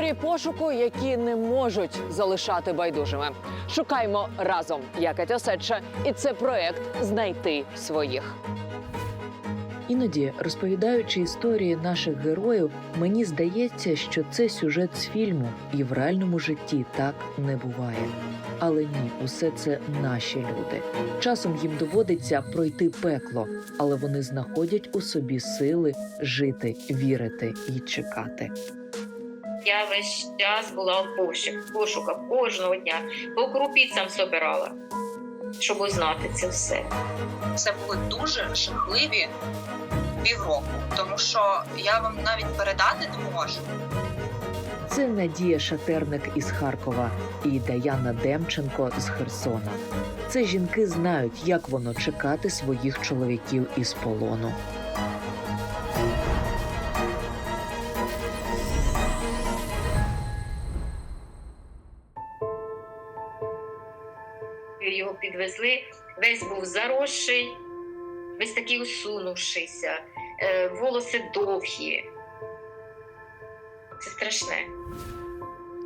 Історії пошуку, які не можуть залишати байдужими. Шукаймо разом. Я Катя і це проект Знайти своїх. Іноді, розповідаючи історії наших героїв, мені здається, що це сюжет з фільму, і в реальному житті так не буває. Але ні, усе це наші люди. Часом їм доводиться пройти пекло, але вони знаходять у собі сили жити, вірити і чекати. Я весь час була в пошук, пошуках кожного дня, по крупицям собирала, щоб узнати це все. це були дуже жахливі півроку, тому що я вам навіть передати не можу. Це Надія Шатерник із Харкова і Даяна Демченко з Херсона. Це жінки знають, як воно чекати своїх чоловіків із полону. Весь був заросший, весь такий усунувшийся, е, волоси довгі. Це страшне.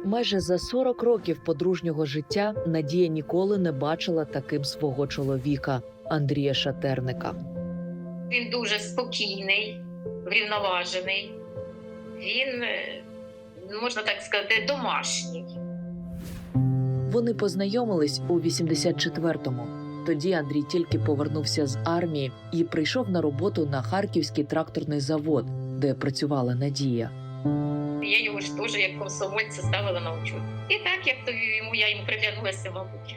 Майже за 40 років подружнього життя Надія ніколи не бачила таким свого чоловіка Андрія Шатерника. Він дуже спокійний, врівноважений. Він, е, можна так сказати, домашній. Вони познайомились у 84-му. Тоді Андрій тільки повернувся з армії і прийшов на роботу на харківський тракторний завод, де працювала Надія. Я його ж теж як комсомольця ставила на учет. І так, як то йому я йому приглянулася, мабуть.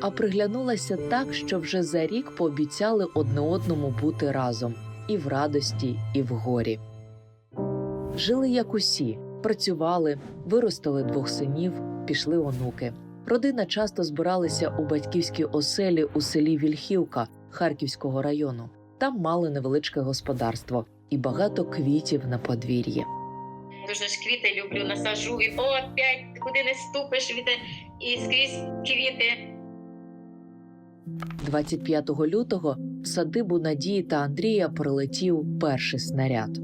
А приглянулася так, що вже за рік пообіцяли одне одному бути разом і в радості, і в горі. Жили як усі, працювали, виростили двох синів, пішли онуки. Родина часто збиралася у батьківській оселі у селі Вільхівка Харківського району. Там мали невеличке господарство і багато квітів на подвір'ї. Дуже ж квіти люблю, насажу і о, опять куди не ступиш, від і скрізь квіти. 25 лютого в садибу Надії та Андрія прилетів перший снаряд.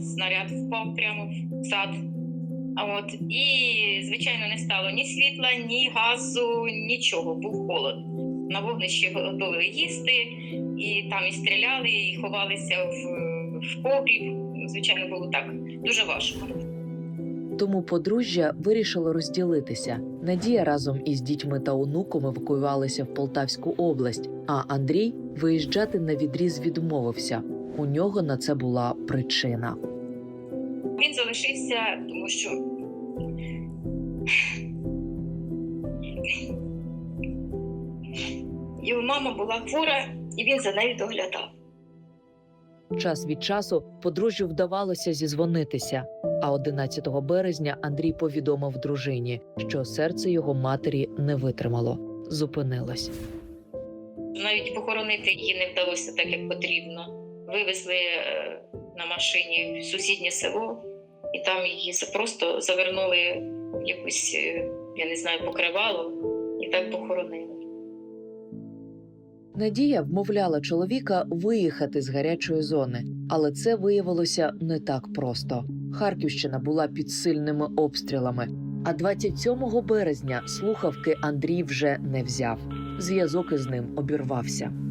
Снаряд впав прямо в сад. От і, звичайно, не стало ні світла, ні газу, нічого, був холод. На вогнищі готували їсти, і там і стріляли, і ховалися в, в погріб. Звичайно, було так дуже важко. Тому подружжя вирішило розділитися. Надія разом із дітьми та онуком евакуювалися в Полтавську область, а Андрій виїжджати на відріз відмовився. У нього на це була причина. Він залишився, тому що його мама була хвора, і він за нею доглядав. Час від часу подружжю вдавалося зізвонитися. А 11 березня Андрій повідомив дружині, що серце його матері не витримало, зупинилось. Навіть похоронити її не вдалося так, як потрібно. Вивезли е, на машині в сусіднє село, і там її просто завернули в якусь, е, я не знаю, покривало, і так похоронили. Надія вмовляла чоловіка виїхати з гарячої зони, але це виявилося не так просто. Харківщина була під сильними обстрілами. А 27 березня слухавки Андрій вже не взяв. Зв'язок із ним обірвався.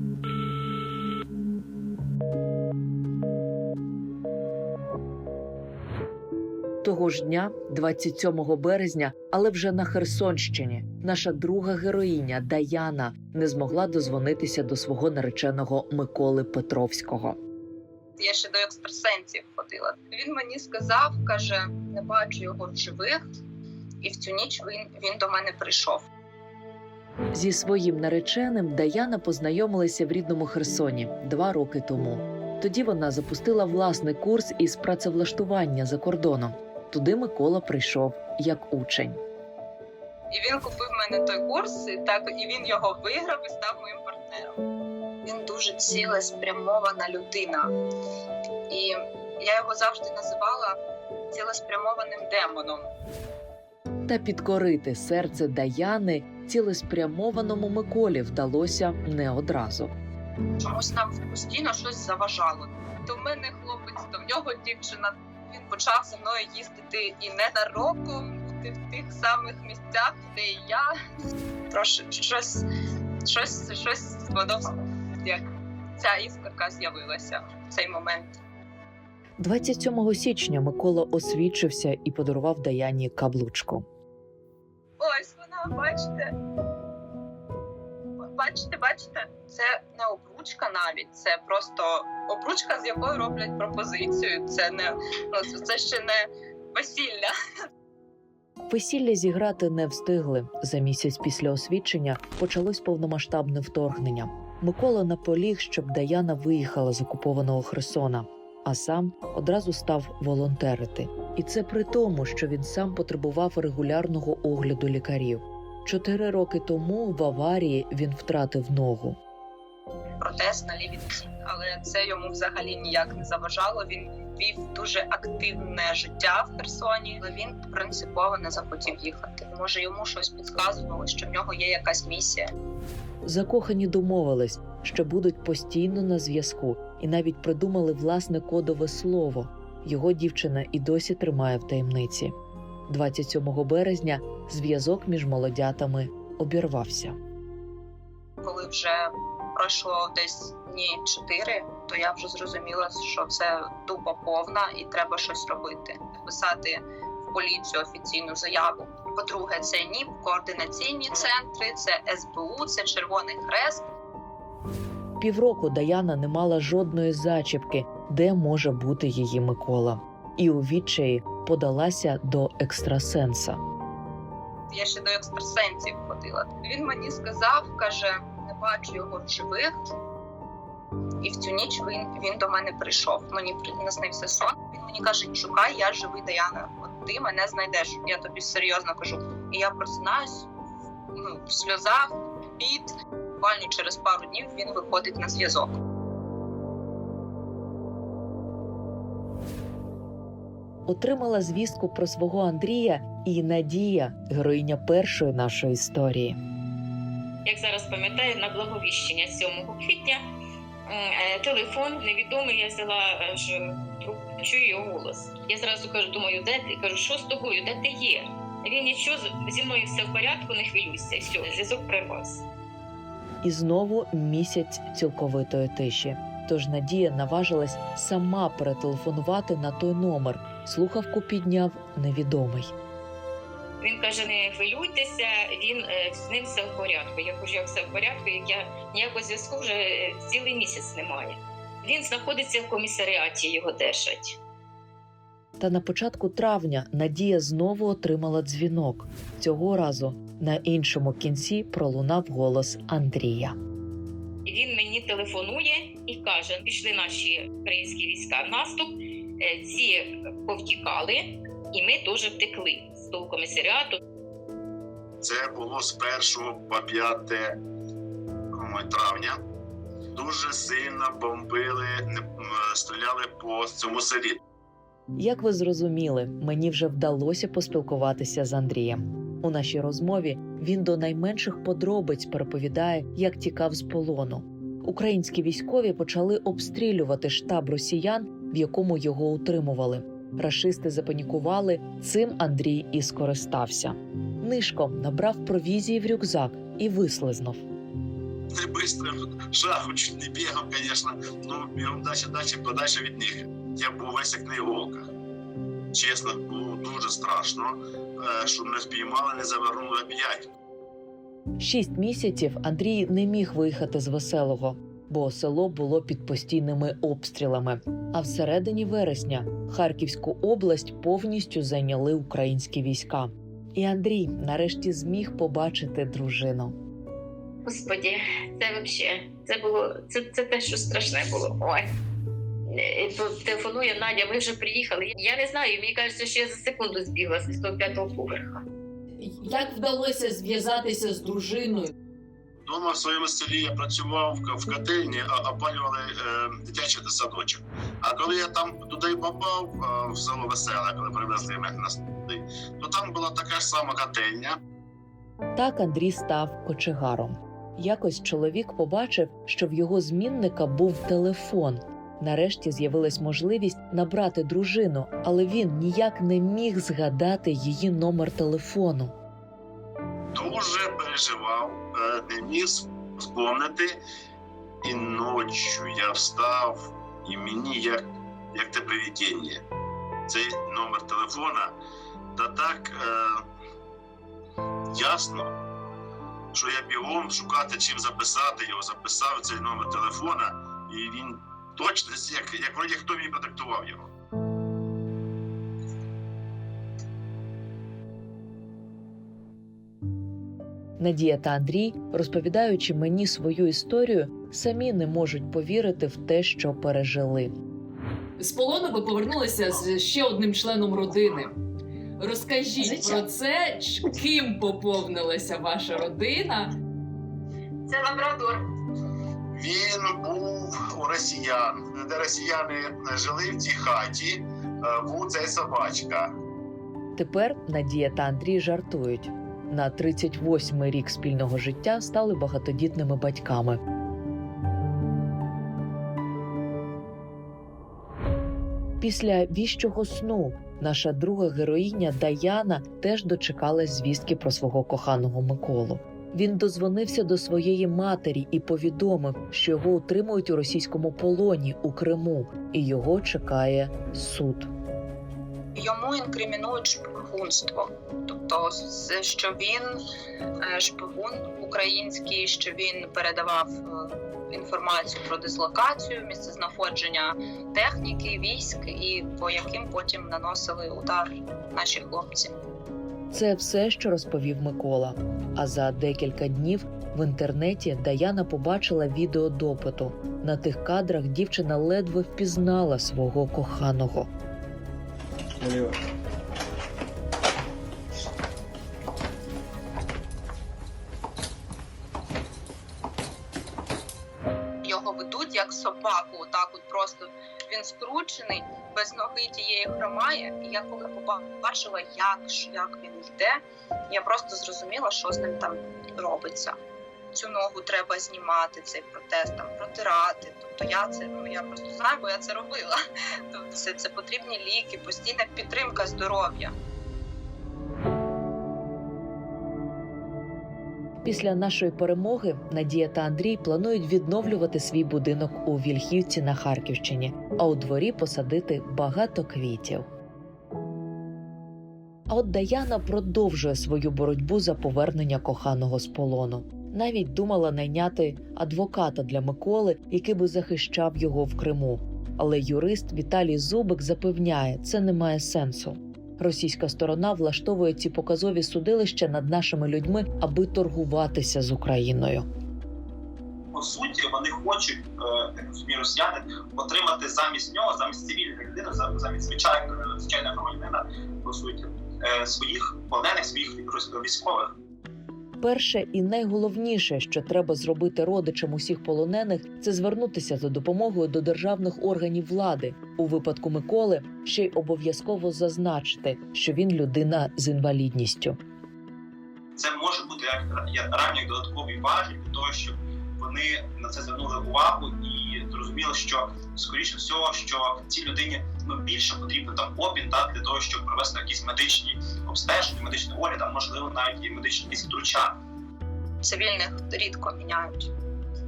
Того ж дня, 27 березня, але вже на Херсонщині, наша друга героїня Даяна не змогла дозвонитися до свого нареченого Миколи Петровського. Я ще до екстрасенсів ходила. Він мені сказав, каже, не бачу його в живих, і в цю ніч він, він до мене прийшов. Зі своїм нареченим Даяна познайомилася в рідному Херсоні два роки тому. Тоді вона запустила власний курс із працевлаштування за кордоном. Туди Микола прийшов як учень. І він купив мене той курс, і так і він його виграв і став моїм партнером. Він дуже цілеспрямована людина. І я його завжди називала цілеспрямованим демоном. Та підкорити серце Даяни цілеспрямованому Миколі вдалося не одразу. Чомусь нам постійно щось заважало. То в мене хлопець, то в нього дівчина. Він почав зі мною їздити і ненароком бути в тих самих місцях, де і я. Трошки щось, щось, щось воно як ця іскорка з'явилася в цей момент. 27 січня Микола освідчився і подарував Даяні каблучку. Ось вона, бачите. Бачите, бачите, це не обручка навіть, це просто обручка, з якою роблять пропозицію. Це не ну це- ще не весілля. Весілля зіграти не встигли. За місяць після освідчення почалось повномасштабне вторгнення. Микола наполіг, щоб Даяна виїхала з окупованого Херсона, а сам одразу став волонтерити. І це при тому, що він сам потребував регулярного огляду лікарів. Чотири роки тому в аварії він втратив ногу. Протез на лівій нозі. Але це йому взагалі ніяк не заважало. Він вів дуже активне життя в Херсоні, але він принципово не захотів їхати. Може, йому щось підказувало, що в нього є якась місія. Закохані домовились, що будуть постійно на зв'язку, і навіть придумали власне кодове слово. Його дівчина і досі тримає в таємниці. 27 березня зв'язок між молодятами обірвався. коли вже пройшло десь дні чотири, то я вже зрозуміла, що це тупо повна і треба щось робити. Писати в поліцію офіційну заяву. По-друге, це НІП, координаційні центри, це СБУ, це Червоний Хрест. Півроку Даяна не мала жодної зачіпки, де може бути її Микола, і у відчаї подалася до екстрасенса. Я ще до екстрасенсів ходила. Він мені сказав, каже, не бачу його в живих. І в цю ніч він, він до мене прийшов. Мені наснився сон. Він мені каже: шукай, я живий Даяна. От ти мене знайдеш. Я тобі серйозно кажу. І я просинаюсь ну, в сльозах, під. Буквально через пару днів він виходить на зв'язок. Отримала звістку про свого Андрія і Надія, героїня першої нашої історії. Як зараз пам'ятаю, на благовіщення 7 квітня е, телефон невідомий, я взяла е, ж чую його голос. Я зразу кажу, думаю, де ти? Кажу, що з тобою, де ти є? Він нічого зі мною все в порядку, не хвилюйся. Все, зв'язок прервався. І знову місяць цілковитої тиші. Тож Надія наважилась сама перетелефонувати на той номер. Слухавку підняв невідомий. Він каже: не хвилюйтеся, він е, з ним все в порядку. Я кажу, як все в порядку, як я ніякого зв'язку вже е, цілий місяць немає. Він знаходиться в комісаріаті, його держать. Та на початку травня Надія знову отримала дзвінок. Цього разу на іншому кінці пролунав голос Андрія. І він мені телефонує і каже: пішли наші українські війська в наступ, е, ці повтікали, і ми теж втекли з того комісаріату. Це було з 1 по 5 травня. Дуже сильно бомбили, стріляли по цьому селі. Як ви зрозуміли, мені вже вдалося поспілкуватися з Андрієм. У нашій розмові він до найменших подробиць переповідає, як тікав з полону. Українські військові почали обстрілювати штаб росіян, в якому його утримували. Рашисти запанікували. Цим Андрій і скористався. Нишком набрав провізії в рюкзак і вислизнув. Не шагом, чуть не бігав, звісно. Ну, далі, далі, подальше від них. Я був весь як на іголках. Чесно, було дуже страшно, е, щоб не спіймали, не завернули об'ять. Шість місяців Андрій не міг виїхати з веселого, бо село було під постійними обстрілами. А всередині вересня Харківську область повністю зайняли українські війська. І Андрій нарешті зміг побачити дружину. Господі, це взагалі, це було це, це те, що страшне було. Ой. Е, Телефонує Надя, ми вже приїхали. Я не знаю, мені кажеться, що я за секунду збігла з того п'ятого поверха. Як вдалося зв'язатися з дружиною? Дома в своєму селі я працював в- котельні, а- опалювали е, дитячий садочок. А коли я там туди попав, е, в село Веселе, коли привезли мене нас туди, то там була така ж сама котельня. Так Андрій став кочегаром. Якось чоловік побачив, що в його змінника був телефон. Нарешті з'явилась можливість набрати дружину, але він ніяк не міг згадати її номер телефону. Дуже переживав, е, не міг вспомнити. І ночі я встав, і мені як, як те привідіння. Цей номер телефона, та так е, ясно, що я бігом шукати чим записати його, записав цей номер телефона, і він точно, як, як вроді хто мені продиктував його. Надія та Андрій, розповідаючи мені свою історію, самі не можуть повірити в те, що пережили. З полону ви повернулися з ще одним членом родини. Розкажіть Звичайно. про це, ким поповнилася ваша родина. Це лабрадор. Він був у росіян, де росіяни жили в цій хаті, е, був цей собачка. Тепер Надія та Андрій жартують. На 38-й рік спільного життя стали багатодітними батьками. Після віщого сну наша друга героїня Даяна теж дочекалась звістки про свого коханого Миколу. Він дозвонився до своєї матері і повідомив, що його утримують у російському полоні у Криму, і його чекає суд. Йому інкримінують шпигунство, тобто що він е, шпигун український, що він передавав е, інформацію про дислокацію, місцезнаходження техніки, військ і по яким потім наносили удар наші хлопці. Це все, що розповів Микола. А за декілька днів в інтернеті Даяна побачила відео допиту. На тих кадрах дівчина ледве впізнала свого коханого. Його ведуть як собаку, отак от просто скручений, без ноги тієї хромає. І я коли побачила, як, як він йде, я просто зрозуміла, що з ним там робиться. Цю ногу треба знімати, цей протез там протирати. Тобто я це ну я просто знаю, бо я це робила. Тобто це, це потрібні ліки, постійна підтримка здоров'я. Після нашої перемоги Надія та Андрій планують відновлювати свій будинок у Вільхівці на Харківщині, а у дворі посадити багато квітів. А от Даяна продовжує свою боротьбу за повернення коханого з полону. Навіть думала найняти адвоката для Миколи, який би захищав його в Криму. Але юрист Віталій Зубик запевняє, це не має сенсу. Російська сторона влаштовує ці показові судилища над нашими людьми, аби торгуватися з Україною. по суті, вони хочуть, так розумію, росіяни, отримати замість нього, замість цивільної людини, замість звичайного звичайного громадянина, по суті, е, своїх полонених, своїх військових. Перше і найголовніше, що треба зробити родичам усіх полонених, це звернутися за допомогою до державних органів влади. У випадку Миколи ще й обов'язково зазначити, що він людина з інвалідністю. Це може бути як як додаткові важель для того, щоб вони на це звернули увагу і зрозуміли, що скоріше всього, що цій людині ну більше потрібно там обмін так для того, щоб провести якісь медичні обстеження, медичний огляд, а можливо навіть і медичні якісь втручання. цивільних рідко міняють.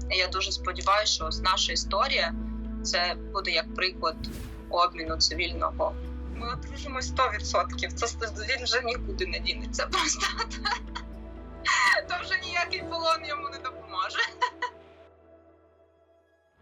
Я дуже сподіваюся, що ось наша історія це буде як приклад обміну цивільного. Ми одружимось 100%. Це він вже нікуди не дінеться. Просто то вже ніякий полон йому не допоможе.